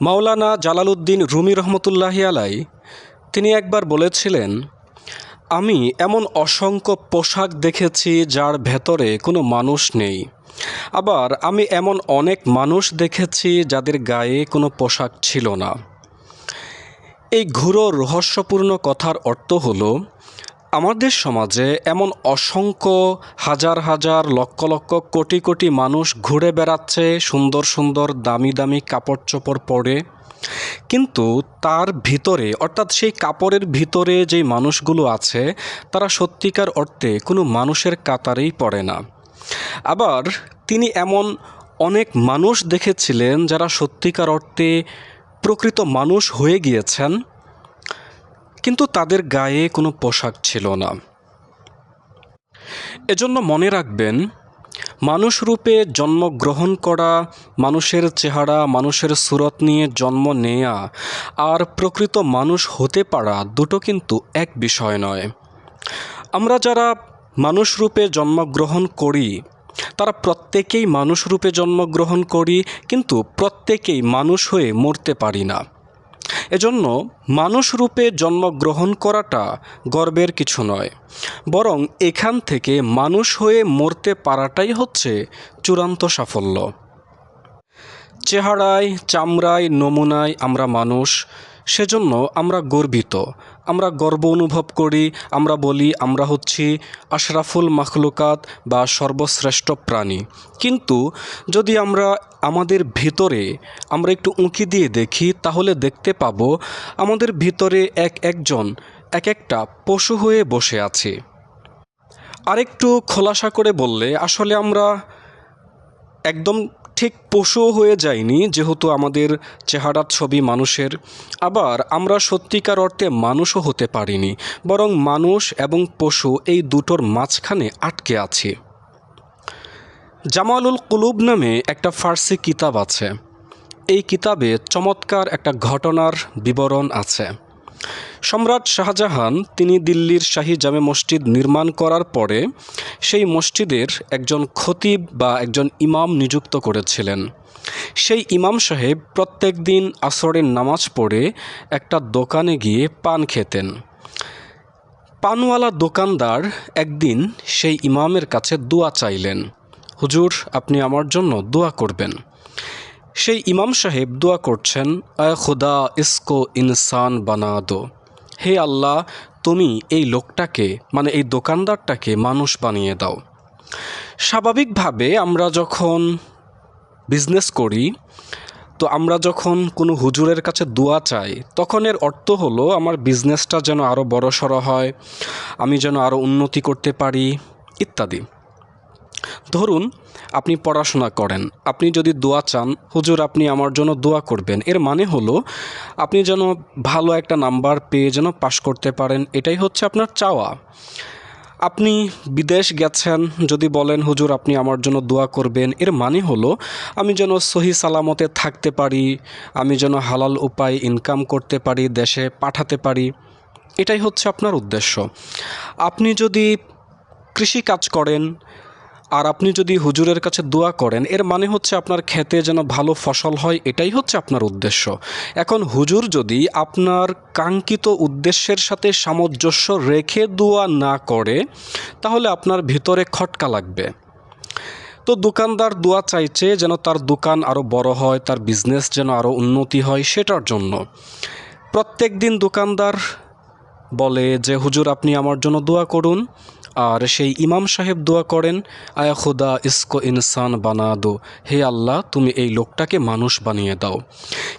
মাওলানা Jalaluddin Rumi রহমতুল্লাহি আলাই, তিনি একবার বলেছিলেন, আমি এমন অসংখ্য পোশাক দেখেছি যার ভেতরে কোনো মানুষ নেই। আবার আমি এমন অনেক মানুষ দেখেছি যাদের গায়ে কোনো পোশাক ছিল না। এই ঘুরো রহস্যপূর্ণ কথার অর্থ হলো আমাদের সমাজে এমন অসংখ্য হাজার হাজার লক্ষ লক্ষ কোটি কোটি মানুষ ঘুরে বেড়াচ্ছে, সুন্দর সুন্দর দামি দামি কাপড় চোপড় পরে। কিন্তু তার ভিতরে, অর্থাৎ সেই কাপড়ের ভিতরে যেই মানুষগুলো আছে, তারা সত্যিকার অর্থে কোনো মানুষের কাতারেই পড়ে না। আবার তিনি এমন অনেক মানুষ দেখেছিলেন যারা সত্যিকার অর্থে প্রকৃত মানুষ হয়ে গিয়েছেন। কিন্তু তাদের গায়ে কোনো পোশাক ছিল না। এজন্য মনে রাখবেন, মানুষ রূপে জন্মগ্রহণ করা, মানুষের চেহারা, মানুষের সুরত নিয়ে জন্ম নেয়া আর প্রকৃত মানুষ হতে পারা দুটো কিন্তু এক বিষয় নয়। আমরা যারা মানুষ রূপে জন্মগ্রহণ করি, তারা প্রত্যেকেই মানুষ রূপে জন্মগ্রহণ করি, কিন্তু প্রত্যেকেই মানুষ হয়ে মরতে পারি না। এজন্য মানুষ রূপে জন্মগ্রহণ করাটা গর্বের কিছু নয়। বরং এখান থেকে মানুষ হয়ে মরতে পারাটাই হচ্ছে চূড়ান্ত সাফল্য। চেহারায়, চামড়ায়, নমুনায় আমরা মানুষ, সেজন্য আমরা গর্বিত। আমরা গর্ব অনুভব করি, আমরা বলি আমরা হচ্ছি আশরাফুল মাখলুকাত বা সর্বশ্রেষ্ঠ প্রাণী। কিন্তু যদি আমরা আমাদের ভিতরে আমরা একটু উঁকি দিয়ে দেখি, তাহলে দেখতে পাবো আমাদের ভিতরে এক একজন, এক একটা পশু হয়ে বসে আছে। আরেকটু খোলাসা করে বললে, আসলে আমরা একদম ঠিক পশু হয়ে যায়নি, যেহেতু আমাদের চেহারার ছবি মানুষের। আবার আমরা সত্যিকার অর্থে মানুষও হতে পারিনি, বরং মানুষ এবং পশু এই দুটোর মাঝখানে আটকে আছি। জামালুল কুলুব নামে একটা ফার্সি কিতাব আছে। এই কিতাবে চমৎকার একটা ঘটনার বিবরণ আছে। সম্রাট শাহজাহান তিনি দিল্লির শাহী জামে মসজিদ নির্মাণ করার পরে সেই মসজিদের একজন খতিব বা একজন ইমাম নিযুক্ত করেছিলেন। সেই ইমাম সাহেব প্রত্যেক দিন আসরের নামাজ পড়ে একটা দোকানে গিয়ে পান খেতেন। পানওয়ালা দোকানদার একদিন সেই ইমামের কাছে দোয়া চাইলেন, হুজুর, আপনি আমার জন্য দোয়া করবেন। সেই ইমাম সাহেব দোয়া করছেন, আয় খুদা, ইসকো ইনসান বানা দো। হে আল্লাহ, তুমি এই লোকটাকে মানে এই দোকানদারটাকে মানুষ বানিয়ে দাও। স্বাভাবিকভাবে আমরা যখন বিজনেস করি, তো আমরা যখন কোনো হুজুরের কাছে দোয়া চাই, তখন এর অর্থ হলো, আমার বিজনেসটা যেন আরও বড় সড়ো হয়, আমি যেন আরও উন্নতি করতে পারি, ইত্যাদি। ধরুন আপনি পড়াশোনা করেন। আপনি যদি দোয়া চান, হুজুর আপনি আমার জন্য দোয়া করবেন। এর মানে হলো, আপনি যেন ভালো একটা নাম্বার পেয়ে যেন পাশ করতে পারেন, এটাই হচ্ছে আপনার চাওয়া। আপনি বিদেশ গেছেন, যদি বলেন, হুজুর, আপনি আমার জন্য দোয়া করবেন। এর মানে হলো, আমি যেন সহি সালামতে থাকতে পারি, আমি যেন হালাল উপায় ইনকাম করতে পারি, দেশে পাঠাতে পারি। এটাই হচ্ছে আপনার উদ্দেশ্য। আপনি যদি কৃষি কাজ করেন আর আপনি যদি হুজুরের কাছে দোয়া করেন, এর মানে হচ্ছে আপনার খেতে যেন ভালো ফসল হয়, এটাই হচ্ছে আপনার উদ্দেশ্য। এখন হুজুর যদি আপনার কাঙ্ক্ষিত উদ্দেশ্যের সাথে সামঞ্জস্য রেখে দোয়া না করে, তাহলে আপনার ভিতরে খটকা লাগবে। তো দোকানদার দোয়া চাইছে যেন তার দোকান আরও বড় হয়, তার বিজনেস যেন আরও উন্নতি হয়, সেটার জন্য। প্রত্যেক দিন দোকানদার বলে যে, হুজুর, আপনি আমার জন্য দোয়া করুন। আর সেই ইমাম সাহেব দোয়া করেন, আয়া খুদা, ইসকো ইনসান বানা দো। হে আল্লাহ, তুমি এই লোকটাকে মানুষ বানিয়ে দাও।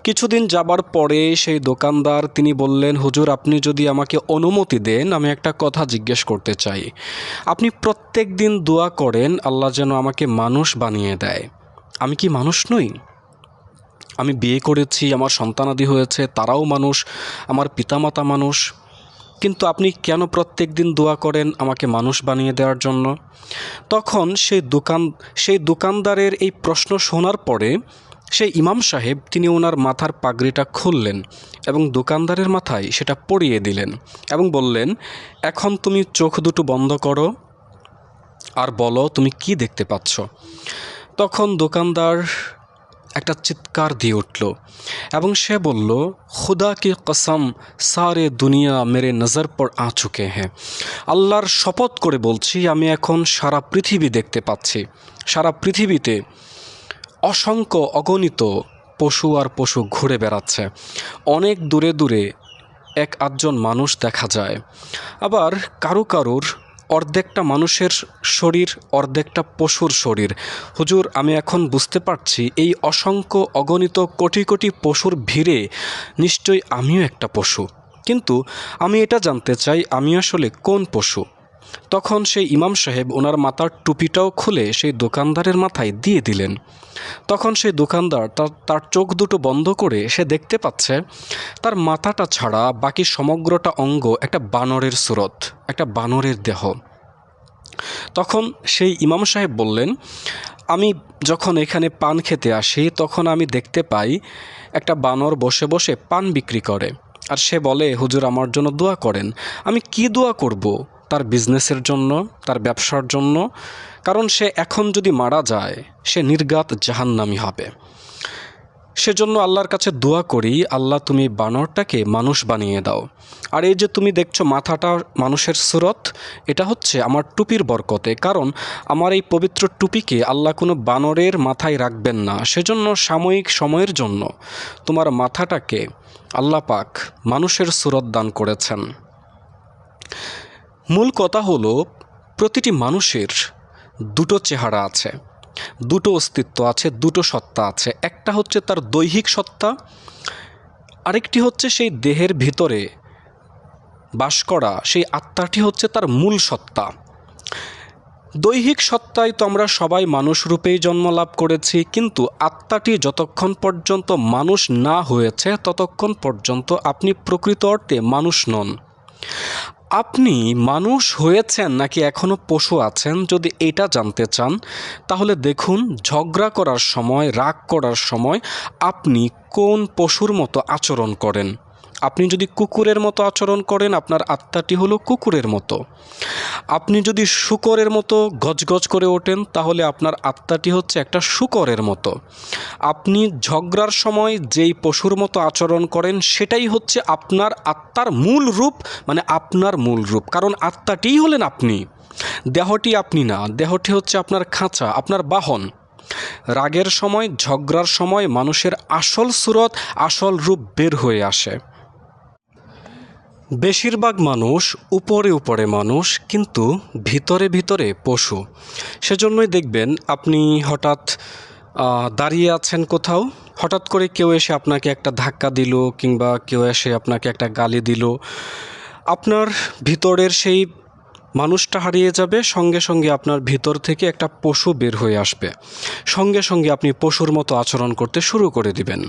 কিছুদিন যাবার পরে সেই দোকানদার, তিনি বললেন, হুজুর, আপনি যদি আমাকে অনুমতি দেন, আমি একটা কথা জিজ্ঞেস করতে চাই। আপনি প্রত্যেক দিন দোয়া করেন, আল্লাহ যেন আমাকে মানুষ বানিয়ে দেয়। আমি কি মানুষ নই? আমি বিয়ে করেছি, আমার সন্তানাদি হয়েছে, তারাও মানুষ, আমার পিতামাতা মানুষ। কিন্তু আপনি কেন প্রত্যেক দিন দোয়া করেন আমাকে মানুষ বানিয়ে দেওয়ার জন্য? তখন সেই দোকান, সেই দোকানদারের এই প্রশ্ন শোনার পরে সেই ইমাম সাহেব তিনি ওনার মাথার পাগড়িটা খুললেন এবং দোকানদারের মাথায় সেটা পরিয়ে দিলেন এবং বললেন, এখন তুমি চোখ দুটো বন্ধ করো আর বলো তুমি কি দেখতে পাচ্ছ? তখন দোকানদার একটা চিৎকার দিয়ে উঠল এবং সে বলল, খুদা কি কসম, সারে দুনিয়া মেরে নজর পর আ চুকে হ্যাঁ আল্লাহর শপথ করে বলছি, আমি এখন সারা পৃথিবী দেখতে পাচ্ছি। সারা পৃথিবীতে অসংখ্য অগণিত পশু আর পশু ঘুরে বেড়াচ্ছে। অনেক দূরে দূরে এক আধজন মানুষ দেখা যায়। আবার কারও কারোর অর্ধেকটা মানুষের শরীর, অর্ধেকটা পশুর শরীর। হুজুর, আমি এখন বুঝতে পারছি, এই অসংখ্য অগণিত কোটি কোটি পশুর ভিড়ে নিশ্চয়ই আমিও একটা পশু। কিন্তু আমি এটা জানতে চাই, আমি আসলে কোন পশু? তখন সেই ইমাম সাহেব ওনার মাথার টুপিটাও খুলে সেই দোকানদারের মাথায় দিয়ে দিলেন। তখন সেই দোকানদার তার তার চোখ দুটো বন্ধ করে সে দেখতে পাচ্ছে তার মাথাটা ছাড়া বাকি সমগ্রটা অঙ্গ একটা বানরের সুরত, একটা বানরের দেহ। তখন সেই ইমাম সাহেব বললেন, আমি যখন এখানে পান খেতে আসি, তখন আমি দেখতে পাই একটা বানর বসে বসে পান বিক্রি করে। আর সে বলে, হুজুর, আমার জন্য দোয়া করেন। আমি কি দোয়া করব তার বিজনেসের জন্য, তার ব্যবসার জন্য। কারণ সে এখন যদি মারা যায়, সে নির্গাত জাহান্নামি হবে। সেজন্য আল্লাহর কাছে দোয়া করি, আল্লাহ তুমি বানরটাকে মানুষ বানিয়ে দাও। আর এই যে তুমি দেখছ মাথাটা মানুষের সুরত, এটা হচ্ছে আমার টুপির বরকতে। কারণ আমার এই পবিত্র টুপিকে আল্লাহ কোনো বানরের মাথায় রাখবেন না। সেজন্য সাময়িক সময়ের জন্য তোমার মাথাটাকে আল্লাহ পাক মানুষের সুরত দান করেছেন। মূল কথা হলো, প্রতিটি মানুষের দুটো চেহারা আছে, দুটো অস্তিত্ব আছে, দুটো সত্তা আছে। একটা হচ্ছে তার দৈহিক সত্তা, আরেকটি হচ্ছে সেই দেহের ভিতরে বাস করা, সেই আত্মাটি হচ্ছে তার মূল সত্তা। দৈহিক সত্তায় তো আমরা সবাই মানুষ রূপেই জন্ম লাভ করেছি, কিন্তু আত্মাটি যতক্ষণ পর্যন্ত মানুষ না হয়েছে, ততক্ষণ পর্যন্ত আপনি প্রকৃত অর্থে মানুষ নন। আপনি মানুষ হয়েছেন নাকি এখনও পশু আছেন? যদি এটা জানতে চান, তাহলে দেখুন, ঝগড়া করার সময়, রাগ করার সময় আপনি কোন পশুর মতো আচরণ করেন? আপনি যদি কুকুরের মতো আচরণ করেন, আপনার আত্মাটি হলো কুকুরের মতো। আপনি যদি শুকরের মতো গজগজ করে ওঠেন, তাহলে আপনার আত্মাটি হচ্ছে একটা শুকরের মতো। আপনি ঝগড়ার সময় যেই পশুর মতো আচরণ করেন, সেটাই হচ্ছে আপনার আত্মার মূল রূপ মানে আপনার মূল রূপ। কারণ আত্মাটিই হলেন আপনি। দেহটি আপনি না, দেহটি হচ্ছে আপনার খাঁচা, আপনার বাহন। রাগের সময়, ঝগড়ার সময় মানুষের আসল সুরত, আসল রূপ বের হয়ে আসে। বেশিরভাগ মানুষ উপরে উপরে মানুষ, কিন্তু ভিতরে ভিতরে পশু। সেজন্যই দেখবেন আপনি হঠাৎ দাঁড়িয়ে আছেন কোথাও, হঠাৎ করে কেউ এসে আপনাকে একটা ধাক্কা দিল কিংবা কেউ এসে আপনাকে একটা গালি দিল। আপনার ভিতরের সেই মানুষটা হারিয়ে যাবে, সঙ্গে সঙ্গে আপনার ভিতর থেকে একটা পশু বের হয়ে আসবে। সঙ্গে সঙ্গে আপনি পশুর মতো আচরণ করতে শুরু করে দিবেন।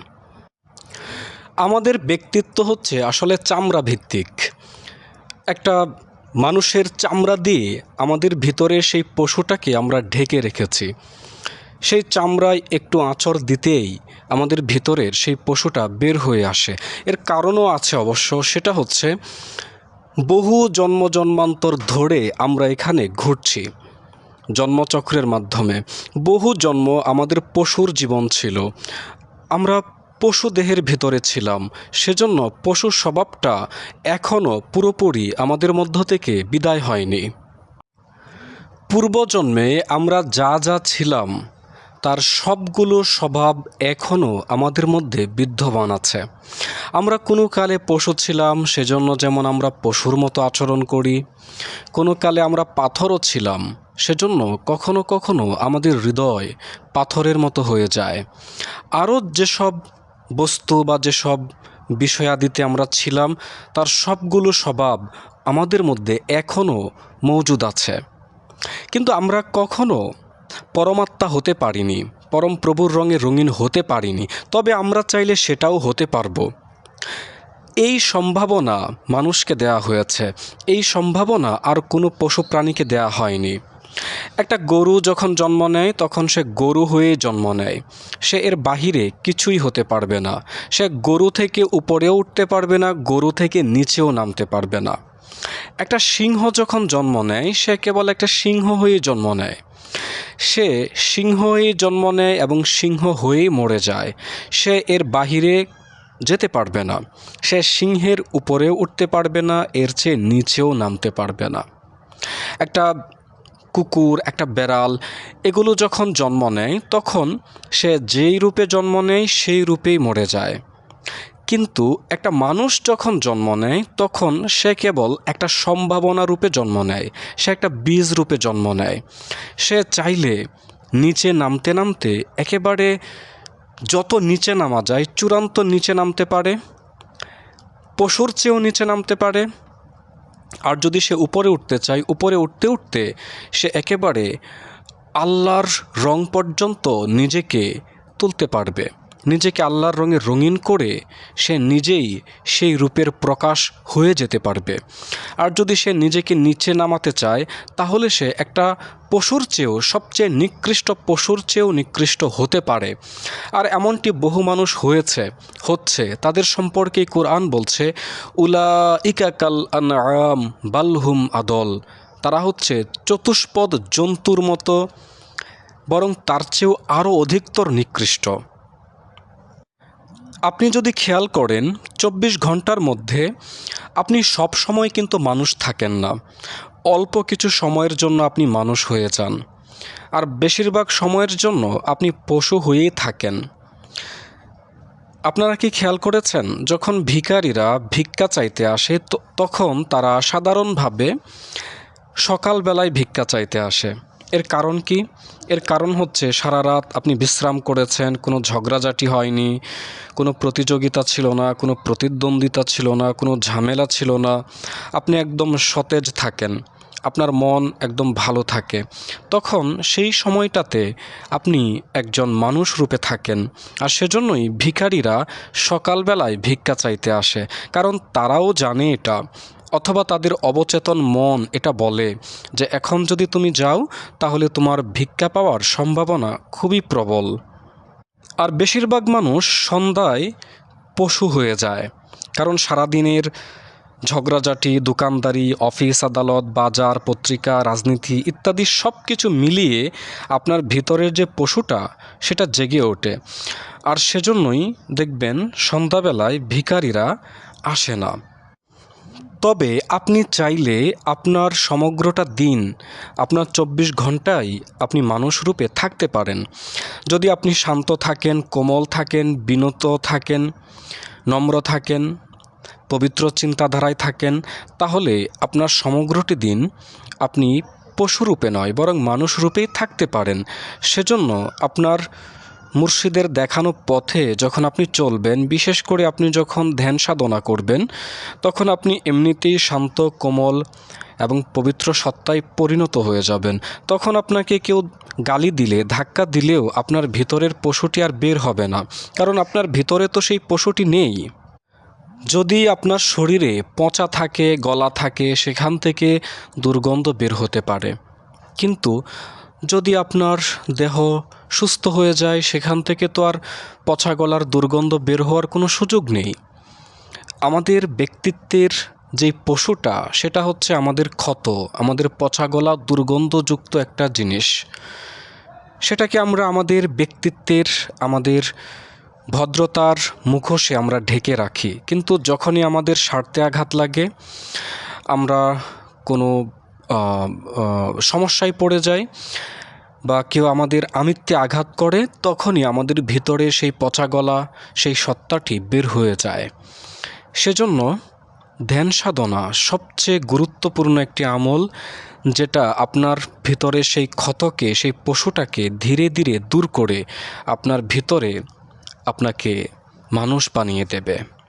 আমাদের ব্যক্তিত্ব হচ্ছে আসলে চামড়া ভিত্তিক একটা মানুষের চামড়া দিয়ে আমাদের ভিতরে সেই পশুটাকে আমরা ঢেকে রেখেছি। সেই চামড়ায় একটু আঁচড় দিতেই আমাদের ভিতরের সেই পশুটা বের হয়ে আসে। এর কারণও আছে অবশ্য, সেটা হচ্ছে বহু জন্ম জন্মান্তর ধরে আমরা এখানে ঘুরছি জন্মচক্রের মাধ্যমে। বহু জন্ম আমাদের পশুর জীবন ছিল। আমরা পশু দেহের ভিতরে ছিলাম। সেজন্য পশু স্বভাবটা এখনও পুরোপুরি আমাদের মধ্য থেকে বিদায় হয়নি। পূর্বজন্মে আমরা যা যা ছিলাম, তার সবগুলো স্বভাব এখনও আমাদের মধ্যে বিদ্যমান আছে। আমরা কোনো কালে পশু ছিলাম, সেজন্য যেমন আমরা পশুর মতো আচরণ করি। কোনো কালে আমরা পাথরও ছিলাম, সেজন্য কখনো কখনো আমাদের হৃদয় পাথরের মতো হয়ে যায়। আরও যেসব বস্তু বা যেসব বিষয়াদিতে আমরা ছিলাম, তার সবগুলো স্বভাব আমাদের মধ্যে এখনও মজুদ আছে। কিন্তু আমরা কখনো পরমাত্মা হতে পারিনি, পরম প্রভুর রঙে রঙিন হতে পারিনি, তবে আমরা চাইলে সেটাও হতে পারব। এই সম্ভাবনা মানুষকে দেয়া হয়েছে, এই সম্ভাবনা আর কোনো পশু প্রাণীকে দেয়া হয়নি। একটা গরু যখন জন্ম নেয়, তখন সে গরু হয়ে জন্ম নেয়। সে এর বাহিরে কিছুই হতে পারবে না। সে গরু থেকে উপরেও উঠতে পারবে না, গরু থেকে নিচেও নামতে পারবে না। একটা সিংহ যখন জন্ম নেয়, সে কেবল একটা সিংহ হয়ে জন্ম নেয়। সে সিংহ হয়ে জন্ম নেয় এবং সিংহ হয়েই মরে যায়। সে এর বাহিরে যেতে পারবে না। সে সিংহের উপরেও উঠতে পারবে না, এর চেয়ে নিচেও নামতে পারবে না। একটা কুকুর, একটা বেড়াল, এগুলো যখন জন্ম নেয়, তখন সে যেই রূপে জন্ম নেয়, সেই রূপেই মরে যায়। কিন্তু একটা মানুষ যখন জন্ম নেয়, তখন সে কেবল একটা সম্ভাবনা রূপে জন্ম নেয়, সে একটা বীজ রূপে জন্ম নেয়। সে চাইলে নিচে নামতে নামতে একেবারে যত নিচে নামা যায়, চূড়ান্ত নিচে নামতে পারে, পশুর চেয়েও নিচে নামতে পারে আর যদি সে উপরে উঠতে চায়, উপরে উঠতে উঠতে সে একেবারে আল্লাহর রং পর্যন্ত নিজেকে তুলতে পারবে। নিজেকে আল্লাহর রঙে রঙিন করে সে নিজেই সেই রূপের প্রকাশ হয়ে যেতে পারবে। আর যদি সে নিজেকে নিচে নামাতে চায়, তাহলে সে একটা পশুর চেয়েও সবচেয়ে নিকৃষ্ট পশুর চেয়েও নিকৃষ্ট হতে পারে। আর এমনটি বহু মানুষ হয়েছে, হচ্ছে, তাদের সম্পর্কে কোরআন বলছে উলা ইকাকাল আনআম বালহুম আদল। তারা হচ্ছে চতুষ্পদ জন্তুর মতো, বরং তার চেয়েও আরও অধিকতর নিকৃষ্ট। আপনি যদি খেয়াল করেন, চব্বিশ ঘণ্টার মধ্যে আপনি সব সময় কিন্তু মানুষ থাকেন না। অল্প কিছু সময়ের জন্য আপনি মানুষ হয়ে যান। আর বেশিরভাগ সময়ের জন্য আপনি পশু হয়েই থাকেন। আপনারা কি খেয়াল করেছেন, যখন ভিখারিরা ভিক্ষা চাইতে আসে তখন তারা সাধারণভাবে সকালবেলায় ভিক্ষা চাইতে আসে। এর কারণ কি? এর কারণ হচ্ছে সারা রাত আপনি বিশ্রাম করেছেন, কোনো ঝগড়াঝাটি হয়নি, কোনো প্রতিযোগিতা ছিল না, কোনো প্রতিদ্বন্দ্বিতা ছিল না, কোনো ঝামেলা ছিল না। আপনি একদম সতেজ থাকেন, আপনার মন একদম ভালো থাকে। তখন সেই সময়টাতে আপনি একজন মানুষ রূপে থাকেন, আর সেজন্যই ভিখারিরা সকালবেলায় ভিক্ষা চাইতে আসে, কারণ তারাও জানে এটা। অথবা তাদের অবচেতন মন এটা বলে যে এখন যদি তুমি যাও, তাহলে তোমার ভিক্ষা পাওয়ার সম্ভাবনা খুবই প্রবল। আর বেশিরভাগ মানুষ সন্ধ্যায় পশু হয়ে যায়, কারণ সারাদিনের ঝগড়াঝাটি, দোকানদারি, অফিস, আদালত, বাজার, পত্রিকা, রাজনীতি ইত্যাদি সব কিছু মিলিয়ে আপনার ভিতরের যে পশুটা, সেটা জেগে ওঠে। আর সেজন্যই দেখবেন সন্ধ্যাবেলায় ভিখারিরা আসে না। তবে আপনি চাইলে আপনার সমগ্রটা দিন, আপনার চব্বিশ ঘন্টায় আপনি মানুষ রূপে থাকতে পারেন। যদি আপনি শান্ত থাকেন, কোমল থাকেন, বিনত থাকেন, নম্র থাকেন, পবিত্র চিন্তাধারায় থাকেন, তাহলে আপনার সমগ্রটি দিন আপনি পশুরূপে নয়, বরং মানুষ রূপেই থাকতে পারেন। সেজন্য আপনার মুর্শিদের দেখানো পথে যখন আপনি চলবেন, বিশেষ করে আপনি যখন ধ্যান সাধনা করবেন, তখন আপনি এমনিতেই শান্ত, কোমল এবং পবিত্র সত্তায় পরিণত হয়ে যাবেন। তখন আপনাকে কেউ গালি দিলে, ধাক্কা দিলেও আপনার ভিতরের পশুটি আর বের হবে না, কারণ আপনার ভিতরে তো সেই পশুটি নেই। যদি আপনার শরীরে পচা থাকে, গলা থাকে, সেখান থেকে দুর্গন্ধ বের হতে পারে। কিন্তু যদি আপনার দেহ সুস্থ হয়ে যায়, সেখান থেকে তো আর পচা গলার দুর্গন্ধ বের হওয়ার কোনো সুযোগ নেই। আমাদের ব্যক্তিত্বের যে পশুটা, সেটা হচ্ছে আমাদের ক্ষত, আমাদের পচা গলা দুর্গন্ধযুক্ত একটা জিনিস। সেটাকে আমরা আমাদের ব্যক্তিত্বের, আমাদের ভদ্রতার মুখোশে আমরা ঢেকে রাখি। কিন্তু যখনই আমাদের স্বার্থে আঘাত লাগে, আমরা কোনো সমস্যায় পড়ে যায় বা কেউ আমাদের আমিত্বে আঘাত করে, তখনই আমাদের ভিতরে সেই পচা গলা, সেই সত্তাটি বের হয়ে যায়। সেজন্য ধ্যান সাধনা সবচেয়ে গুরুত্বপূর্ণ একটি আমল, যেটা আপনার ভিতরে সেই ক্ষতকে, সেই পশুটাকে ধীরে ধীরে দূর করে আপনার ভিতরে আপনাকে মানুষ বানিয়ে দেবে।